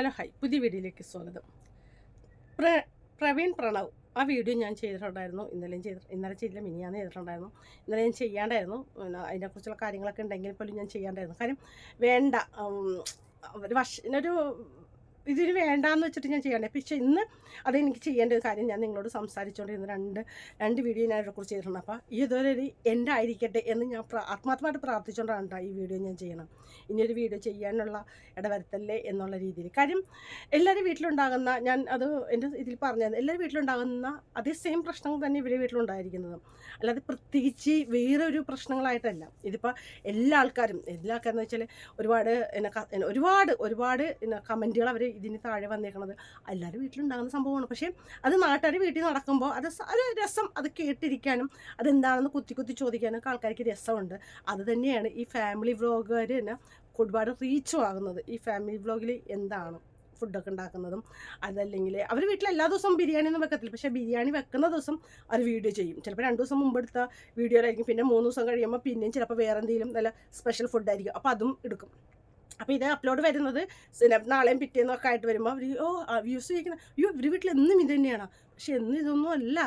Hello hi പുതിയ വീഡിയോയിലേക്ക് സ്വാഗതം. പ്ര പ്രവീൺ പ്രണവ് ആ വീഡിയോ ഞാൻ ചെയ്തിട്ടുണ്ടായിരുന്നു. ഇന്നലെയും ചെയ്ത് ഇന്നലെ ചെയ്തില്ല മിനിയാന്ന് ചെയ്തിട്ടുണ്ടായിരുന്നു. ഇന്നലെ ഞാൻ ചെയ്യാണ്ടായിരുന്നു. അതിനെക്കുറിച്ചുള്ള കാര്യങ്ങളൊക്കെ ഉണ്ടെങ്കിൽ പോലും ഞാൻ ചെയ്യാണ്ടായിരുന്നു. കാര്യം വേണ്ട ഒരു വർഷ ഒരു ഇതിന് വേണ്ടാന്ന് വെച്ചിട്ട് ഞാൻ ചെയ്യണ്ടേ. പക്ഷേ ഇന്ന് അതെനിക്ക് ചെയ്യേണ്ട ഒരു കാര്യം ഞാൻ നിങ്ങളോട് സംസാരിച്ചുകൊണ്ടിരുന്ന രണ്ട് രണ്ട് വീഡിയോ ഞാൻ ഇതിനെക്കുറിച്ച് ചെയ്തിട്ടുണ്ട്. അപ്പോൾ ഇതുവരെ ഒരു എന്റെ ആയിരിക്കട്ടെ എന്ന് ഞാൻ ആത്മാർത്ഥമായിട്ട് പ്രാർത്ഥിച്ചുകൊണ്ടാണ് കേട്ടോ ഈ വീഡിയോ ഞാൻ ചെയ്യണം. ഇനിയൊരു വീഡിയോ ചെയ്യാനുള്ള ഇടവരുത്തല്ലേ എന്നുള്ള രീതിയിൽ. കാര്യം എല്ലാവരും വീട്ടിലുണ്ടാകുന്ന ഞാൻ അത് എന്റെ ഇതിൽ പറഞ്ഞത് എല്ലാവരും വീട്ടിലുണ്ടാകുന്ന അതേ സെയിം പ്രശ്നങ്ങൾ തന്നെ ഇവരുടെ വീട്ടിലുണ്ടായിരിക്കുന്നത്. അല്ലാതെ പ്രത്യേകിച്ച് വേറൊരു പ്രശ്നങ്ങളായിട്ടല്ല. ഇതിപ്പോൾ എല്ലാ ആൾക്കാരും എല്ലാ ആൾക്കാരെന്ന് എന്ന് വെച്ചാൽ ഒരുപാട് എന്നെ ഒരുപാട് എന്നെ ഒരുപാട് ഒരുപാട് കമന്റുകൾ അവർ ഇതിന് താഴെ വന്നേക്കണത്. എല്ലാവരും വീട്ടിലുണ്ടാകുന്ന സംഭവമാണ്. പക്ഷേ അത് നാട്ടുകാർ വീട്ടിൽ നടക്കുമ്പോൾ അത് ഒരു രസം അത് കേട്ടിരിക്കാനും അതെന്താണെന്ന് കുത്തി കുത്തി ചോദിക്കാനും ആൾക്കാർക്ക് രസമുണ്ട്. അത് തന്നെയാണ് ഈ ഫാമിലി വ്ളോഗുകാർ തന്നെ ഒരുപാട് റീച്ചും ആകുന്നത്. ഈ ഫാമിലി വ്ളോഗിൽ എന്താണ് ഫുഡൊക്കെ ഉണ്ടാക്കുന്നതും അതല്ലെങ്കിൽ അവർ വീട്ടിൽ എല്ലാ ദിവസവും ബിരിയാണി ഒന്നും വെക്കത്തില്ല. പക്ഷേ ബിരിയാണി വെക്കുന്ന ദിവസം അവർ വീഡിയോ ചെയ്യും. ചിലപ്പോൾ രണ്ട് ദിവസം മുമ്പ് എടുത്ത ആയിരിക്കും. പിന്നെ മൂന്ന് ദിവസം കഴിയുമ്പോൾ പിന്നെയും ചിലപ്പോൾ വേറെ എന്തെങ്കിലും നല്ല സ്പെഷ്യൽ ഫുഡായിരിക്കും അപ്പോൾ അതും എടുക്കും. അപ്പോൾ ഇത് അപ്ലോഡ് വരുന്നത് നാളെയും പിറ്റേന്നൊക്കെ ആയിട്ട് വരുമ്പോൾ അവർ ഓ വ്യൂസ് ചോദിക്കുന്നത് അയ്യോ ഇവർ വീട്ടിൽ എന്നും ഇത് തന്നെയാണ്? പക്ഷെ എന്നും ഇതൊന്നും അല്ല.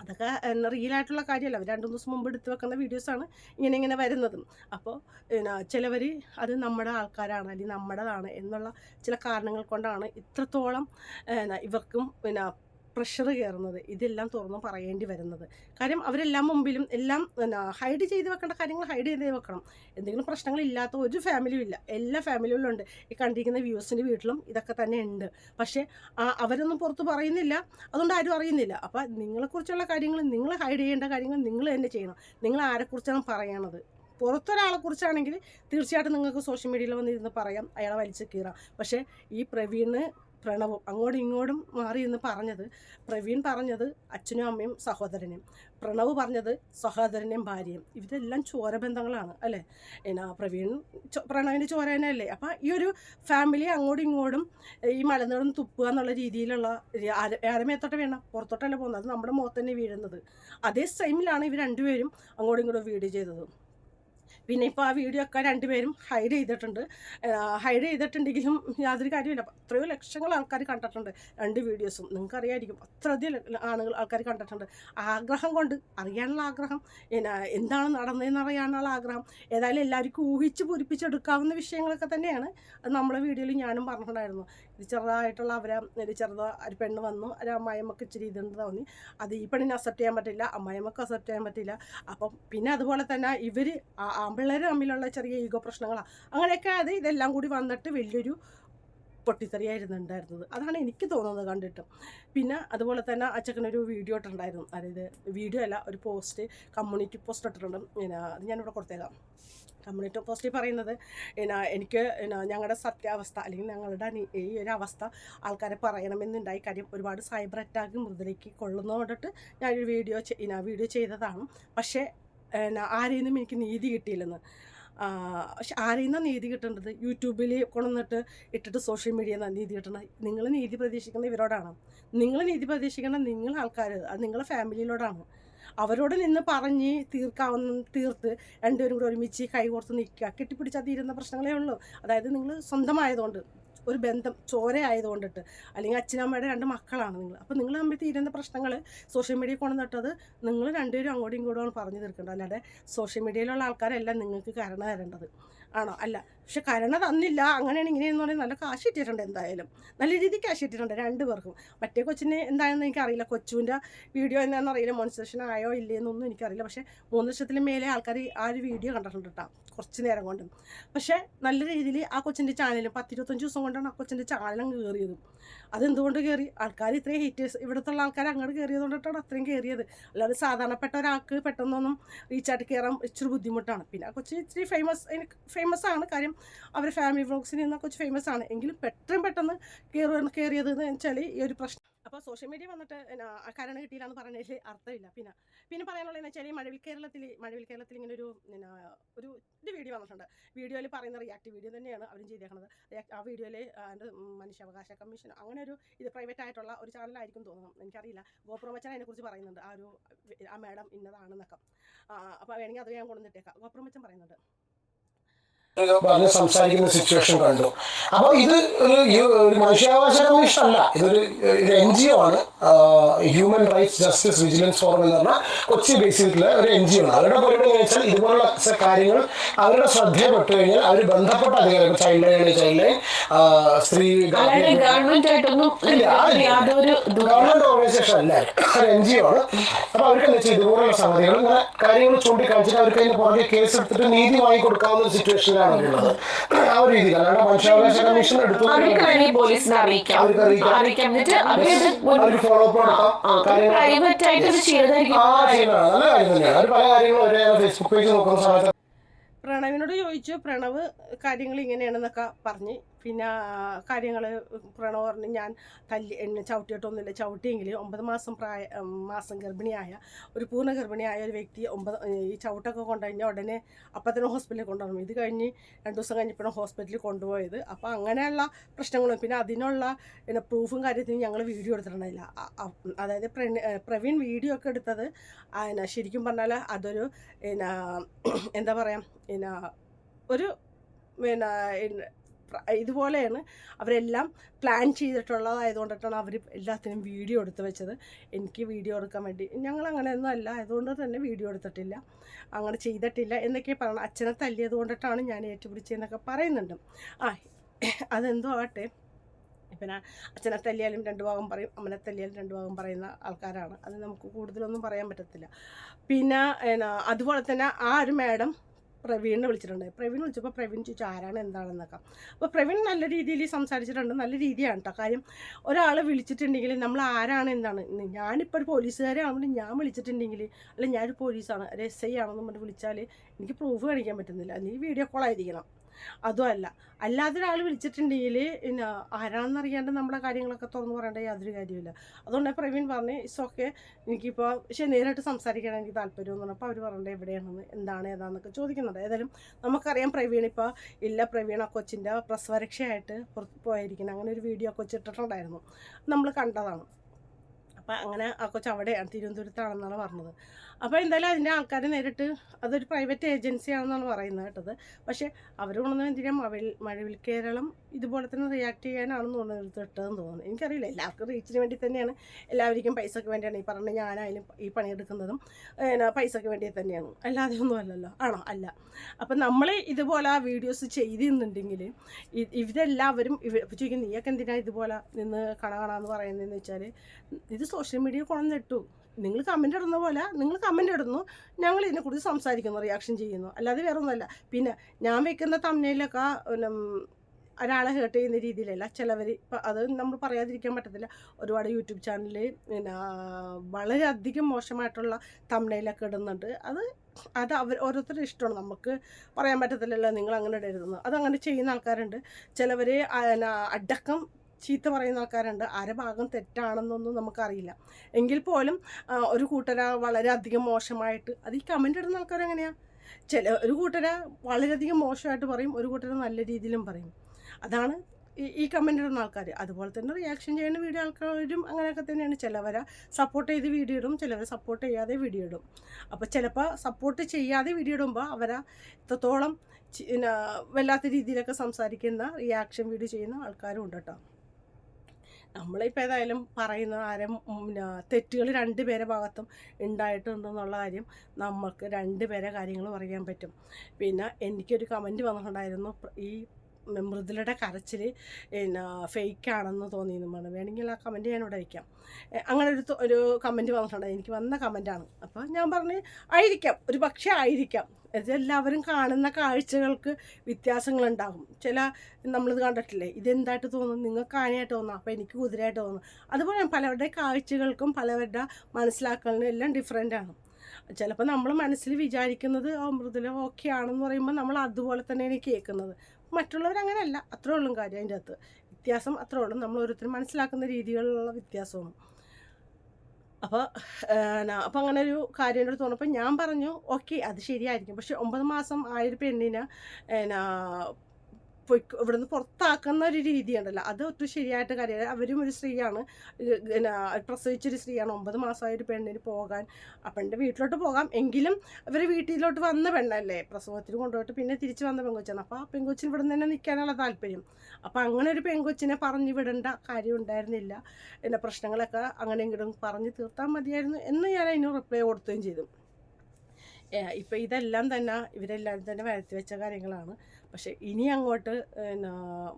അതൊക്കെ റിയലായിട്ടുള്ള കാര്യമല്ല. രണ്ട് ദിവസം മുമ്പ് എടുത്ത് വെക്കുന്ന വീഡിയോസാണ് ഇങ്ങനെ ഇങ്ങനെ വരുന്നതും. അപ്പോൾ പിന്നെ ചിലവർ അത് നമ്മുടെ ആൾക്കാരാണ് അല്ലെങ്കിൽ നമ്മുടേതാണ് എന്നുള്ള ചില കാരണങ്ങൾ കൊണ്ടാണ് ഇത്രത്തോളം ഇവർക്കും പിന്നെ പ്രഷർ കയറുന്നത്. ഇതെല്ലാം തുറന്ന് പറയേണ്ടി വരുന്നത്. കാര്യം അവരെല്ലാം മുമ്പിലും എല്ലാം ഹൈഡ് ചെയ്ത് വെക്കേണ്ട കാര്യങ്ങൾ ഹൈഡ് ചെയ്ത് വെക്കണം. എന്തെങ്കിലും പ്രശ്നങ്ങളില്ലാത്ത ഒരു ഫാമിലിയും ഇല്ല. എല്ലാ ഫാമിലികളിലും ഉണ്ട്. ഈ കണ്ടിരിക്കുന്ന വ്യൂസിന്റെ വീട്ടിലും ഇതൊക്കെ തന്നെ ഉണ്ട്. പക്ഷേ അവരൊന്നും പുറത്ത് പറയുന്നില്ല. അതുകൊണ്ട് ആരും അറിയുന്നില്ല. അപ്പോൾ നിങ്ങളെക്കുറിച്ചുള്ള കാര്യങ്ങൾ നിങ്ങൾ ഹൈഡ് ചെയ്യേണ്ട കാര്യങ്ങൾ നിങ്ങൾ തന്നെ ചെയ്യണം. നിങ്ങൾ ആരെക്കുറിച്ചാണ് പറയണത്? പുറത്തൊരാളെ കുറിച്ചാണെങ്കിൽ തീർച്ചയായിട്ടും നിങ്ങൾക്ക് സോഷ്യൽ മീഡിയയിൽ വന്നിരുന്ന് പറയാം. അയാളെ വലിച്ച് കീറാം. പക്ഷേ ഈ പ്രവീണ് പ്രണവും. അങ്ങോട്ടും ഇങ്ങോട്ടും മാറി എന്ന് പറഞ്ഞത് പ്രവീൺ പറഞ്ഞത് അച്ഛനും അമ്മയും സഹോദരനും. പ്രണവ് പറഞ്ഞത് സഹോദരനെയും ഭാര്യയും. ഇവരെല്ലാം ചോരബന്ധങ്ങളാണ് അല്ലേ? എന്നാ പ്രവീൺ പ്രണവിന്റെ ചോരനല്ലേ അപ്പം ഈ ഒരു ഫാമിലി അങ്ങോട്ടും ഇങ്ങോട്ടും ഈ മലനിറം തുപ്പുക എന്നുള്ള രീതിയിലുള്ള രീ- ആരെ മേത്തോട്ട് വേണം പുറത്തോട്ടല്ല പോകുന്നത്. അത് നമ്മുടെ മുഖത്ത് തന്നെ വീഴുന്നത്. അതേ സെയിമിലാണ് ഇവർ രണ്ടുപേരും അങ്ങോട്ടും ഇങ്ങോട്ടും വീട് ചെയ്തത്. പിന്നെ ഇപ്പോൾ ആ വീഡിയോ ഒക്കെ രണ്ടുപേരും ഹൈഡ് ചെയ്തിട്ടുണ്ട്. ഹൈഡ് ചെയ്തിട്ടുണ്ടെങ്കിലും യാതൊരു കാര്യമില്ല എത്രയോ ലക്ഷങ്ങൾ ആൾക്കാർ കണ്ടിട്ടുണ്ട് രണ്ട് വീഡിയോസും നിങ്ങൾക്കറിയായിരിക്കും അത്രയധികം ആളുകൾ ആൾക്കാർ കണ്ടിട്ടുണ്ട്. ആഗ്രഹം കൊണ്ട് അറിയാനുള്ള ആഗ്രഹം പിന്നെ എന്താണ് നടന്നതെന്ന് അറിയാനുള്ള ആഗ്രഹം ഏതായാലും എല്ലാവർക്കും ഊഹിച്ച് പൂരിപ്പിച്ചെടുക്കാവുന്ന വിഷയങ്ങളൊക്കെ തന്നെയാണ്. നമ്മളെ വീഡിയോയിൽ ഞാനും പറഞ്ഞിട്ടുണ്ടായിരുന്നു. ഇത് ചെറുതായിട്ടുള്ള അവരെ ഒരു ചെറുത ഒരു പെണ്ണ് വന്നു. ഒരു അമ്മായിമ്മക്ക് ഇച്ചിരി ഇതുണ്ട് തോന്നി. അത് ഈ പെണ്ണിനെ അക്സെപ്റ്റ് ചെയ്യാൻ പറ്റില്ല. അമ്മായിമ്മക്ക് അക്സെപ്റ്റ് ചെയ്യാൻ പറ്റില്ല. അപ്പം പിന്നെ അതുപോലെ തന്നെ ഇവർ ആമ്പിള്ളേർ തമ്മിലുള്ള ചെറിയ ഈഗോ പ്രശ്നങ്ങളാണ് അങ്ങനെയൊക്കെ അത് ഇതെല്ലാം കൂടി വന്നിട്ട് വലിയൊരു പൊട്ടിത്തെറിയായിരുന്നു ഉണ്ടായിരുന്നത് അതാണ് എനിക്ക് തോന്നുന്നത് കണ്ടിട്ട്. പിന്നെ അതുപോലെ തന്നെ അച്ചക്കനൊരു വീഡിയോ ഇട്ടിട്ടുണ്ടായിരുന്നു. അതായത് വീഡിയോ അല്ല ഒരു പോസ്റ്റ് കമ്മ്യൂണിറ്റി പോസ്റ്റ് ഇട്ടിട്ടുണ്ട്. പിന്നെ അത് ഞാനിവിടെ കൊടുത്തേക്കാം. കമ്മ്യൂണിറ്റി പോസ്റ്റിൽ പറയുന്നത് എന്നാ എനിക്ക് എന്നാ ഞങ്ങളുടെ സത്യാവസ്ഥ അല്ലെങ്കിൽ ഞങ്ങളുടെ ഈ ഒരു അവസ്ഥ ആൾക്കാരെ പറയണമെന്നുണ്ടായി കാര്യം ഒരുപാട് സൈബർ അറ്റാക്ക് മൃദുലേക്ക് കൊള്ളുന്നതുകൊണ്ടിട്ട് ഞാനൊരു വീഡിയോ വീഡിയോ ചെയ്തതാണ്. പക്ഷേ എന്നാ ആരെയും എനിക്ക് നീതി കിട്ടിയില്ലെന്ന്. പക്ഷെ ആരെയും നീതി കിട്ടേണ്ടത്? യൂട്യൂബിൽ കൊണ്ടുവന്നിട്ട് ഇട്ടിട്ട് സോഷ്യൽ മീഡിയ നീതി കിട്ടണം നിങ്ങൾ നീതി പ്രതീക്ഷിക്കുന്ന ഇവരോടാണ്. നിങ്ങൾ നീതി പ്രതീക്ഷിക്കേണ്ട നിങ്ങൾ ആൾക്കാർ അത് നിങ്ങളെ ഫാമിലിയിലോടാണ് അവരോട് നിന്ന് പറഞ്ഞ് തീർക്കാവുന്ന തീർത്ത് രണ്ടുപേരും കൂടെ ഒരുമിച്ച് കൈകോർത്ത് നിൽക്കുക. കെട്ടിപ്പിടിച്ചാൽ തീരുന്ന പ്രശ്നങ്ങളേ ഉള്ളൂ. അതായത് നിങ്ങൾ സ്വന്തമായതുകൊണ്ട് ഒരു ബന്ധം ചോരയായതുകൊണ്ടിട്ട് അല്ലെങ്കിൽ അച്ഛനമ്മയുടെ രണ്ട് മക്കളാണ് നിങ്ങൾ. അപ്പോൾ നിങ്ങൾ തമ്മിൽ തീരുന്ന പ്രശ്നങ്ങൾ സോഷ്യൽ മീഡിയ കൊണ്ടുവന്നിട്ടത് നിങ്ങൾ രണ്ടുപേരും അങ്ങോട്ടും ഇങ്ങോട്ടും പറഞ്ഞു തീർക്കേണ്ടത്. അല്ലാതെ സോഷ്യൽ മീഡിയയിലുള്ള ആൾക്കാരല്ല നിങ്ങൾക്ക് കാരണം തരേണ്ടത്. ആണോ? അല്ല. പക്ഷെ കരുണ തന്നില്ല. അങ്ങനെയാണ് ഇങ്ങനെയെന്ന് പറയുന്നത് നല്ല കാശ് ഇട്ടിട്ടുണ്ട് എന്തായാലും. നല്ല രീതിക്ക് കാശ് ഇട്ടിട്ടുണ്ട് രണ്ട് പേർക്കും. മറ്റേ കൊച്ചിന് എന്താണെന്ന് എനിക്കറിയില്ല. കൊച്ചുവിന്റെ വീഡിയോ എന്താണെന്ന് അറിയില്ല. മോണിസേഷൻ ആയോ ഇല്ലയെന്നൊന്നും എനിക്കറിയില്ല. പക്ഷേ മൂന്ന് ലക്ഷത്തിന് മേലെ ആൾക്കാർ ആ ഒരു വീഡിയോ കണ്ടിട്ടുണ്ട് കേട്ടോ കുറച്ച് നേരം കൊണ്ട്. പക്ഷേ നല്ല രീതിയിൽ ആ കൊച്ചിന്റെ ചാനലും പത്തിരുപത്തഞ്ച് ദിവസം കൊണ്ടാണ് ആ കൊച്ചിന്റെ ചാനലും കയറിയതും അതെന്തുകൊണ്ട് കയറി ആൾക്കാർ ഇത്രയും ഹീറ്റേഴ്സ് ഇവിടുത്തെ ആൾക്കാർ അങ്ങോട്ട് കയറിയത് കൊണ്ടിട്ടാണ് അത്രയും കയറിയത് അല്ലാതെ സാധാരണപ്പെട്ട ഒരാൾക്ക് പെട്ടെന്നൊന്നും റീച്ചായിട്ട് കയറാൻ ഇച്ചിരി ബുദ്ധിമുട്ടാണ്. പിന്നെ ആ കൊച്ചി ഇച്ചിരി ഫേമസ് ഫേമസ് ആണ്. കാര്യം അവർ ഫാമിലി വ്ളോഗ്സിൽ നിന്നൊക്കെ കുറച്ച് ഫേമസ് ആണ്. എങ്കിലും പെട്ടെന്ന് പെട്ടെന്ന് കയറി കയറിയത് എന്ന് വെച്ചാൽ ഈ ഒരു പ്രശ്നം. അപ്പോൾ സോഷ്യൽ മീഡിയ വന്നിട്ട് കാരണം കിട്ടിയില്ലാന്ന് പറഞ്ഞതിൽ അർത്ഥമില്ല. പിന്നെ പിന്നെ പറയാനുള്ളതെന്ന് വെച്ചാൽ ഈ മഴവിൽ കേരളത്തിൽ മഴവിൽ കേരളത്തിൽ ഇങ്ങനെ ഒരു പിന്നെ ഒരു വീഡിയോ വന്നിട്ടുണ്ട്. വീഡിയോയിൽ പറയുന്ന റിയാക്ട് വീഡിയോ തന്നെയാണ് അവരും ചെയ്തേക്കുന്നത് റിയാക്ട് ആ വീഡിയോയിൽ അതിന്റെ മനുഷ്യാവകാശ കമ്മീഷൻ അങ്ങനെ ഒരു ഇത് പ്രൈവറ്റ് ആയിട്ടുള്ള ഒരു ചാനലായിരിക്കും തോന്നുന്നു. എനിക്കറിയില്ല. ഗോപ്രമച്ചൻ അതിനെക്കുറിച്ച് പറയുന്നുണ്ട്. ആ ഒരു ആ മാഡം ഇന്നതാണെന്നൊക്കെ. അപ്പോൾ വേണമെങ്കിൽ അത് ഞാൻ കൊണ്ടുവന്നിട്ടേക്കാം. ഗോപ്രമച്ചൻ പറയുന്നുണ്ട്. പറഞ്ഞ് സംസാരിക്കുന്ന സിറ്റുവേഷൻ കണ്ടു. അപ്പോൾ ഇത് ഒരു ഒരു മനുഷ്യാവകാശ കമ്മീഷൻ അല്ല ഇതൊരു ഒരു എൻ ജി ഒ ആണ്. Human rights justice vigilance forum എന്ന് പറഞ്ഞാൽ കൊച്ചി ബേസിലുള്ള ഒരു എൻ ജി ഒ ആണ്. അവരുടെ പരിപാടി എന്ന് വെച്ചാൽ ഇതുപോലുള്ള കാര്യങ്ങൾ അവരുടെ ശ്രദ്ധയപ്പെട്ടു കഴിഞ്ഞാൽ അവർ ബന്ധപ്പെട്ട അധികാരികൾ ചൈൽഡ് ലൈൻ ചൈൽഡ് ലൈൻ സ്ത്രീ ഗവൺമെന്റ് ഇതും ഓർഗനൈസേഷൻ അല്ല. ഒരു എൻ ജി ഒ ആണ്. അപ്പൊ അവർക്ക് എന്താ വെച്ചാൽ ഇതുപോലുള്ള സംഗതികൾ ഇങ്ങനെ കാര്യങ്ങൾ ചൂണ്ടിക്കാണിച്ചിട്ട് അവർക്ക് അതിന് പുറകെ കേസ് എടുത്തിട്ട് നീതി വാങ്ങി കൊടുക്കാവുന്ന സിറ്റുവേഷൻ സിറ്റുവേഷനിലാണ് അവരുള്ളത് ആ ഒരു രീതിയിൽ അല്ലാണ്ട് മനുഷ്യാവകാശ കമ്മീഷൻ എടുത്തു. അവർക്ക് വേണമെങ്കിൽ പോലീസിനെ അറിയിക്കാം. അവർക്ക് അറിയിക്കാം. അറിയിക്കാം. എന്നിട്ട് അവരത് അവർക്ക് ഫോളോ അപ്പ് നടത്താം കാര്യങ്ങൾ. പ്രൈവറ്റ് ആയിട്ട് ഇത് ചെയ്തായിരിക്കും ആ ചെയ്യുന്നതാണ്. നല്ല കാര്യം തന്നെയാണ്. അവർ പല കാര്യങ്ങളും ഒരേ ഫേസ്ബുക്ക് പേജ് നോക്കുന്ന സമയത്ത് പ്രണവിനോട് ചോദിച്ചു. പ്രണവ് കാര്യങ്ങൾ ഇങ്ങനെയാണെന്നൊക്കെ പറഞ്ഞ്. പിന്നെ കാര്യങ്ങൾ പ്രണവ് പറഞ്ഞ് ഞാൻ തല്ലി എന്നെ ചവിട്ടിയിട്ടൊന്നുമില്ല. ചവിട്ടിയെങ്കിൽ ഒമ്പത് മാസം പ്രായ മാസം ഗർഭിണിയായ ഒരു പൂർണ ഗർഭിണിയായ ഒരു വ്യക്തി ഒമ്പത് ഈ ചവിട്ടൊക്കെ കൊണ്ടുകഴിഞ്ഞാൽ ഉടനെ അപ്പം തന്നെ ഹോസ്പിറ്റലിൽ കൊണ്ടുവരണം ഇത് കഴിഞ്ഞ് രണ്ട് ദിവസം കഴിഞ്ഞപ്പോഴാണ് ഹോസ്പിറ്റലിൽ കൊണ്ടുപോയത്. അപ്പോൾ അങ്ങനെയുള്ള പ്രശ്നങ്ങളും പിന്നെ അതിനുള്ള പിന്നെ പ്രൂഫും കാര്യത്തിനും ഞങ്ങൾ വീഡിയോ എടുത്തിട്ടുണ്ടായില്ല. അതായത് പ്രവീൺ വീഡിയോ ഒക്കെ എടുത്തത് പിന്നെ ശരിക്കും പറഞ്ഞാൽ അതൊരു എന്നാ എന്താ പറയുക പിന്നെ ഒരു പിന്നെ ഇതുപോലെയാണ് അവരെല്ലാം പ്ലാൻ ചെയ്തിട്ടുള്ളതായതുകൊണ്ടിട്ടാണ് അവർ എല്ലാത്തിനും വീഡിയോ എടുത്ത് വെച്ചത്. എനിക്ക് വീഡിയോ എടുക്കാൻ വേണ്ടി. ഞങ്ങൾ അങ്ങനെയൊന്നും അല്ല. ആയതുകൊണ്ട് തന്നെ വീഡിയോ എടുത്തിട്ടില്ല. അങ്ങനെ ചെയ്തിട്ടില്ല എന്നൊക്കെ പറയണം. അച്ഛനെ തല്ലിയത് കൊണ്ടിട്ടാണ് ഞാൻ ഏറ്റുപിടിച്ചതെന്നൊക്കെ പറയുന്നുണ്ട്. ആ അതെന്തോ ആവട്ടെ. പിന്നെ അച്ഛനെ തല്ലിയാലും രണ്ട് ഭാഗം പറയും. അമ്മനെ തല്ലിയാലും രണ്ട് ഭാഗം പറയുന്ന ആൾക്കാരാണ്. അത് നമുക്ക് കൂടുതലൊന്നും പറയാൻ പറ്റത്തില്ല. പിന്നെ അതുപോലെ തന്നെ ആ ഒരു മാഡം പ്രവീണിനെ വിളിച്ചിട്ടുണ്ട്. പ്രവീൺ വിളിച്ചപ്പോൾ പ്രവീൺ ചോദിച്ചു ആരാണ്? എന്താണെന്നൊക്കെ. അപ്പോൾ പ്രവീൺ നല്ല രീതിയിൽ സംസാരിച്ചിട്ടുണ്ട്. നല്ല രീതിയാണ് കേട്ടോ കാര്യം ഒരാൾ വിളിച്ചിട്ടുണ്ടെങ്കിൽ നമ്മൾ ആരാണ്? എന്താണ്? ഞാനിപ്പോൾ ഒരു പോലീസുകാരാണെന്ന് ഞാൻ വിളിച്ചിട്ടുണ്ടെങ്കിൽ അല്ലെങ്കിൽ ഞാനൊരു പോലീസാണ് ഒരു എസ് ഐ ആണെന്ന് പറഞ്ഞ് വിളിച്ചാൽ എനിക്ക് പ്രൂഫ് കാണിക്കാൻ പറ്റുന്നില്ല. അല്ലെങ്കിൽ വീഡിയോ കോൾ ആയിരിക്കണം അതുമല്ല അല്ലാതെ ഒരാൾ വിളിച്ചിട്ടുണ്ടെങ്കിൽ പിന്നെ ആരാണെന്നറിയാണ്ട് നമ്മളെ കാര്യങ്ങളൊക്കെ തുറന്നു പറയേണ്ട യാതൊരു കാര്യമില്ല അതുകൊണ്ട് പ്രവീൺ പറഞ്ഞ് ഇറ്റ്സ് ഓക്കെ എനിക്കിപ്പോൾ പക്ഷേ നേരിട്ട് സംസാരിക്കാൻ എനിക്ക് താല്പര്യം എന്ന് പറഞ്ഞപ്പോൾ അവർ പറഞ്ഞത് എവിടെയാണെന്ന് എന്താണ് ഏതാണെന്നൊക്കെ ചോദിക്കുന്നുണ്ട്. ഏതായാലും നമുക്കറിയാം പ്രവീൺ ഇപ്പോൾ ഇല്ല. പ്രവീൺ ആ കൊച്ചിന്റെ പ്രസവരക്ഷയായിട്ട് പുറത്ത് പോയിരിക്കുന്നത് അങ്ങനെ ഒരു വീഡിയോ കൊച്ചിട്ടിട്ടുണ്ടായിരുന്നു. നമ്മൾ കണ്ടതാണ്. അപ്പം അങ്ങനെ ആ കൊച്ച് അവിടെയാണ്. തിരുവനന്തപുരത്താണെന്നാണ് പറഞ്ഞത്. അപ്പോൾ എന്തായാലും അതിന്റെ ആൾക്കാർ നേരിട്ട് അതൊരു പ്രൈവറ്റ് ഏജൻസി ആണെന്നാണ് പറയുന്നത് കേട്ടത്. പക്ഷേ അവർ കൊണ്ടുവന്ന എന്തിനാ മഴവിൽ മഴവിൽ കേരളം ഇതുപോലെ തന്നെ റിയാക്ട് ചെയ്യാനാണെന്ന് തോന്നുന്നത് തോന്നുന്നു. എനിക്കറിയില്ല. എല്ലാവർക്കും റീച്ചിന് വേണ്ടി തന്നെയാണ്. എല്ലാവർക്കും പൈസക്ക് വേണ്ടിയാണ് ഈ പറഞ്ഞ ഞാനായാലും ഈ പണിയെടുക്കുന്നതും. പൈസക്ക് വേണ്ടി തന്നെയാണ്. അല്ലാതെ ഒന്നും അല്ലല്ലോ. ആണോ? അല്ല. അപ്പം നമ്മൾ ഇതുപോലെ ആ വീഡിയോസ് ചെയ്തിരുന്നുണ്ടെങ്കിൽ ഇവരെല്ലാവരും ഇവ ചോദിക്കും നീയൊക്കെ എന്തിനാണ് ഇതുപോലെ നിന്ന് കണ കാണാന്ന് പറയുന്നതെന്ന് വെച്ചാൽ ഇത് സോഷ്യൽ മീഡിയ കൊണ്ടിട്ടു നിങ്ങൾ കമന്റ് ഇടുന്ന പോലെ നിങ്ങൾ കമന്റ് ഇടുന്നു. ഞങ്ങൾ ഇതിനെക്കുറിച്ച് സംസാരിക്കുന്നു റിയാക്ഷൻ ചെയ്യുന്നു. അല്ലാതെ വേറെ ഒന്നുമല്ല പിന്നെ ഞാൻ വെക്കുന്ന തമ്മനയിലൊക്കെ ഒരാളെ ഹേർട്ട് ചെയ്യുന്ന രീതിയിലല്ല. ചിലവർ അത് നമ്മൾ പറയാതിരിക്കാൻ പറ്റത്തില്ല. ഒരുപാട് യൂട്യൂബ് ചാനലിൽ പിന്നെ വളരെയധികം മോശമായിട്ടുള്ള തമ്മിലൊക്കെ ഇടുന്നുണ്ട്. അത് അത് അവർ ഓരോരുത്തരുടെ ഇഷ്ടമാണ്. നമുക്ക് പറയാൻ പറ്റത്തില്ലല്ലോ നിങ്ങൾ അങ്ങനെ ഇടരുതെന്ന്. അതങ്ങനെ ചെയ്യുന്ന ആൾക്കാരുണ്ട്. ചിലവർ അടക്കം ചീത്ത പറയുന്ന ആൾക്കാരുണ്ട്. ആരെ ഭാഗം തെറ്റാണെന്നൊന്നും നമുക്കറിയില്ല. എങ്കിൽ പോലും ഒരു കൂട്ടര വളരെയധികം മോശമായിട്ട് അത് ഈ കമന്റ് ഇടുന്ന ആൾക്കാർ എങ്ങനെയാണ് ചില ഒരു കൂട്ടര വളരെയധികം മോശമായിട്ട് പറയും ഒരു കൂട്ടര നല്ല രീതിയിലും പറയും. അതാണ് ഈ കമന്റ് ഇടുന്ന ആൾക്കാർ അതുപോലെ തന്നെ റിയാക്ഷൻ ചെയ്യുന്ന വീഡിയോ ആൾക്കാരും അങ്ങനെയൊക്കെ തന്നെയാണ്. ചിലവരെ സപ്പോർട്ട് ചെയ്ത് വീഡിയോ ഇടും ചിലവരെ സപ്പോർട്ട് ചെയ്യാതെ വീഡിയോ ഇടും. അപ്പോൾ ചിലപ്പോൾ സപ്പോർട്ട് ചെയ്യാതെ വീഡിയോ ഇടുമ്പോൾ അവരെ എത്രത്തോളം ചി- വല്ലാത്ത രീതിയിലൊക്കെ സംസാരിക്കുന്ന റിയാക്ഷൻ വീഡിയോ ചെയ്യുന്ന ആൾക്കാരും ഉണ്ട് കേട്ടോ. നമ്മളിപ്പോൾ ഏതായാലും പറയുന്ന ആരും തെറ്റുകൾ രണ്ട് പേരെ ഭാഗത്തും ഉണ്ടായിട്ടുണ്ടെന്നുള്ള കാര്യം നമ്മൾക്ക് രണ്ട് പേരെ കാര്യങ്ങൾ പറയാൻ പറ്റും. പിന്നെ എനിക്കൊരു കമന്റ് വന്നിട്ടുണ്ടായിരുന്നു ഈ മൃദുലയുടെ കരച്ചിൽ പിന്നെ ഫേക്കാണെന്ന് തോന്നിയെന്ന് പറഞ്ഞു. വേണമെങ്കിൽ ആ കമന്റ് ഞാൻ ഇവിടെ വയ്ക്കാം അങ്ങനെ ഒരു ഒരു കമന്റ് വന്നിട്ടുണ്ട്. എനിക്ക് വന്ന കമന്റാണ് അപ്പോൾ ഞാൻ പറഞ്ഞ് ആയിരിക്കാം. ഒരു പക്ഷേ ആയിരിക്കാം. ഇതെല്ലാവരും കാണുന്ന കാഴ്ചകൾക്ക് വ്യത്യാസങ്ങളുണ്ടാകും. ചില നമ്മളിത് കണ്ടിട്ടില്ലേ? ഇതെന്തായിട്ട് തോന്നും നിങ്ങൾക്ക് ആനയായിട്ട് തോന്നും അപ്പോൾ എനിക്ക് കുതിരയായിട്ട് തോന്നും അതുപോലെ പലവരുടെ കാഴ്ചകൾക്കും പലവരുടെ മനസ്സിലാക്കലിനും എല്ലാം ഡിഫറെന്റ് ആണ്. ചിലപ്പോൾ നമ്മൾ മനസ്സിൽ വിചാരിക്കുന്നത് മൃദുല ഓക്കെ ആണെന്ന് പറയുമ്പോൾ നമ്മൾ അതുപോലെ തന്നെയാണ് കേൾക്കുന്നത്. മറ്റുള്ളവർ അങ്ങനെയല്ല അത്രേ ഉള്ളൂ കാര്യം അതിന്റെ അകത്ത്. വ്യത്യാസം അത്രേ ഉള്ളൂ. നമ്മൾ ഓരോരുത്തരും മനസ്സിലാക്കുന്ന രീതികളിലുള്ള വ്യത്യാസമാണ് അപ്പോൾ അപ്പോൾ അങ്ങനെ ഒരു കാര്യം എന്റെ അടുത്ത് തോന്നപ്പോൾ ഞാൻ പറഞ്ഞു ഓക്കെ അത് ശരിയായിരിക്കും. പക്ഷെ ഒമ്പത് മാസം ആയൊരു പെണ്ണിന് എന്നാ ഇവിടുന്ന് പുറത്താക്കുന്ന ഒരു രീതിയുണ്ടല്ലോ അത് ഒട്ടും ശരിയായിട്ട് കാര്യമില്ല. അവരും ഒരു സ്ത്രീയാണ്. പിന്നെ പ്രസവിച്ചൊരു സ്ത്രീയാണ്. ഒമ്പത് മാസമായ ഒരു പെണ്ണിന് പോകാൻ. ആ പെണ്ണിന്റെ വീട്ടിലോട്ട് പോകാം. എങ്കിലും അവർ വീട്ടിലോട്ട് വന്ന പെണ്ണല്ലേ? പ്രസവത്തിന് കൊണ്ടുപോയിട്ട് പിന്നെ തിരിച്ച് വന്ന പെങ്കൊച്ചാണ്. അപ്പോൾ ആ പെങ്കൊച്ചിന് ഇവിടെ തന്നെ നിൽക്കാനുള്ള താല്പര്യം. അപ്പോൾ അങ്ങനെ ഒരു പെങ്കൊച്ചിനെ പറഞ്ഞു വിടേണ്ട കാര്യം ഉണ്ടായിരുന്നില്ല. എന്റെ പ്രശ്നങ്ങളൊക്കെ അങ്ങനെ എങ്കിലും പറഞ്ഞു തീർത്താൽ മതിയായിരുന്നു എന്ന് ഞാൻ അതിന് റിപ്ലൈ കൊടുക്കുകയും ചെയ്തു. ഇപ്പം ഇതെല്ലാം തന്നെ ഇവരെല്ലാവരും തന്നെ വരുത്തി വെച്ച കാര്യങ്ങളാണ്. പക്ഷേ ഇനി അങ്ങോട്ട്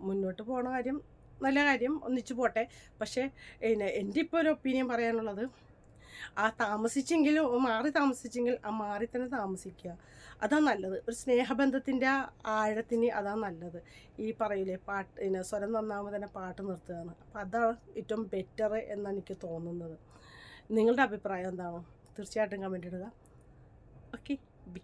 മുന്നോട്ട് പോണ കാര്യം നല്ല കാര്യം ഒന്നിച്ചു പോട്ടെ. പക്ഷേ പിന്നെ എന്റെ ഇപ്പോൾ ഒരു ഒപ്പീനിയൻ പറയാനുള്ളത് ആ താമസിച്ചെങ്കിലും മാറി താമസിച്ചെങ്കിൽ ആ മാറി തന്നെ താമസിക്കുക. അതാ നല്ലത്. ഒരു സ്നേഹബന്ധത്തിന്റെ ആഴത്തിന് അതാ നല്ലത്. ഈ പറയൂലേ പാട്ട് പിന്നെ സ്വരം നന്നാകുമ്പോൾ തന്നെ പാട്ട് നിർത്തുകയാണ്. അപ്പം അതാണ് ഏറ്റവും ബെറ്റർ എന്നാണ് എനിക്ക് തോന്നുന്നത്. നിങ്ങളുടെ അഭിപ്രായം എന്താണ്? തീർച്ചയായിട്ടും കമന്റ് ഇടുക. Okay B